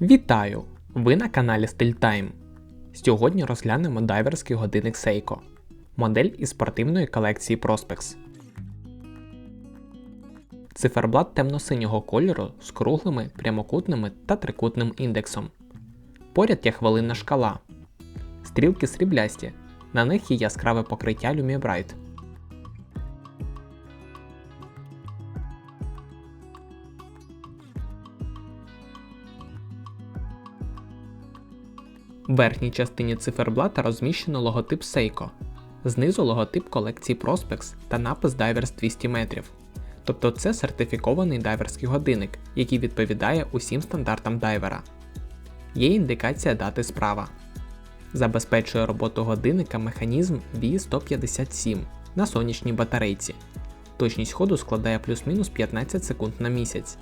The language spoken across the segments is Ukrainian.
Вітаю! Ви на каналі StillTime. Сьогодні розглянемо дайверський годинник Seiko, модель із спортивної колекції Prospex. Циферблат темно-синього кольору з круглими, прямокутними та трикутним індексом. Поряд є хвилинна шкала. Стрілки сріблясті. На них є яскраве покриття Lumibright. В верхній частині циферблата розміщено логотип Seiko, знизу логотип колекції Prospex та напис Divers 200 метрів. Тобто це сертифікований дайверський годинник, який відповідає усім стандартам дайвера. Є індикація дати справа. Забезпечує роботу годинника механізм V157 на сонячній батарейці. Точність ходу складає плюс-мінус 15 секунд на місяць.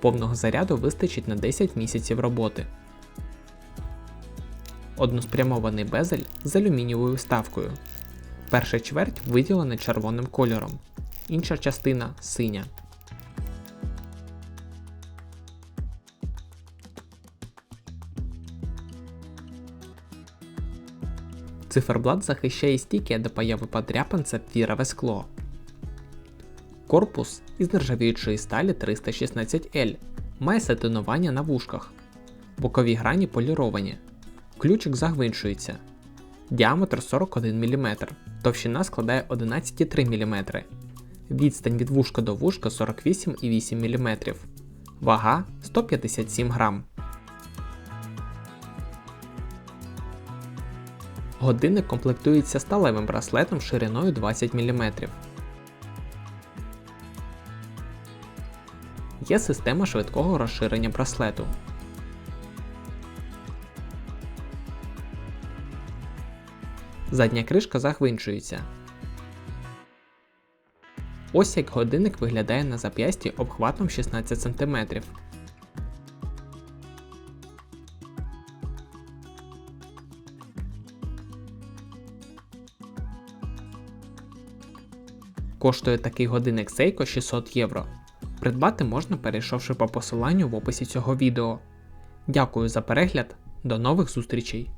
Повного заряду вистачить на 10 місяців роботи односпрямований безель з алюмінієвою вставкою. Перша чверть виділена червоним кольором, інша частина синя. Циферблат захищає стійке до появи подряпин сапфірове скло. Корпус із нержавіючої сталі 316L має сатинування на вушках. Бокові грані поліровані, Ключик загвинчується. Діаметр 41 мм, товщина складає 11,3 мм. Відстань від вушка до вушка 48,8 мм. Вага 157 грам. Годинник комплектується сталевим браслетом шириною 20 мм. Є система швидкого розширення браслету. Задня кришка захвинчується. Ось як годинник виглядає на зап'ясті обхватом 16 см. Коштує такий годинник Seiko 600 євро. Придбати можна перейшовши по посиланню в описі цього відео. Дякую за перегляд, до нових зустрічей!